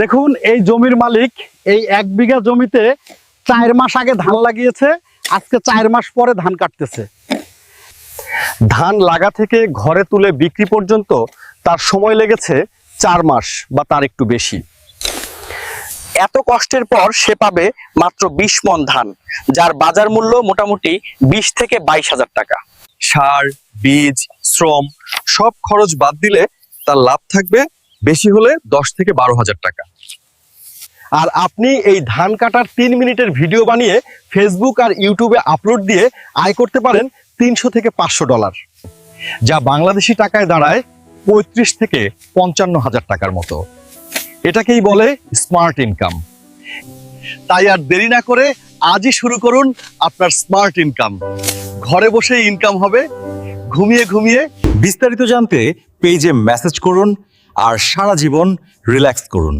দেখুন, এই জমির মালিক এই এক বিঘা জমিতে চার মাস আগে ধান লাগিয়েছে, আজকে চার মাস পরে ধান কাটতেছে। ধান লাগা থেকে ঘরে তুলে বিক্রি পর্যন্ত তার সময় লেগেছে চার মাস বা তার একটু বেশি। এত কষ্টের পর সে পাবে মাত্র বিশ মন ধান, যার বাজার মূল্য মোটামুটি বিশ থেকে বাইশ হাজার টাকা। সার, বীজ, শ্রম, সব খরচ বাদ দিলে তার লাভ থাকবে বেশি হলে দশ থেকে বারো হাজার টাকা। আর আপনি এই ধান কাটার তিন মিনিটের ভিডিও বানিয়ে ফেসবুক আর ইউটিউবে আপলোড দিয়ে আয় করতে পারেন তিনশো থেকে পাঁচশো ডলার যা বাংলাদেশি টাকায় দাঁড়ায় পঁয়ত্রিশ থেকে পঞ্চান্ন হাজার টাকার মতো। এটাকেই বলে স্মার্ট ইনকাম তাই আর দেরি না করে আজই শুরু করুন আপনার স্মার্ট ইনকাম ঘরে বসে ইনকাম হবে। ঘুমিয়ে ঘুমিয়ে বিস্তারিত জানতে পেজে মেসেজ করুন। আর সারা জীবন রিল্যাক্স করুন।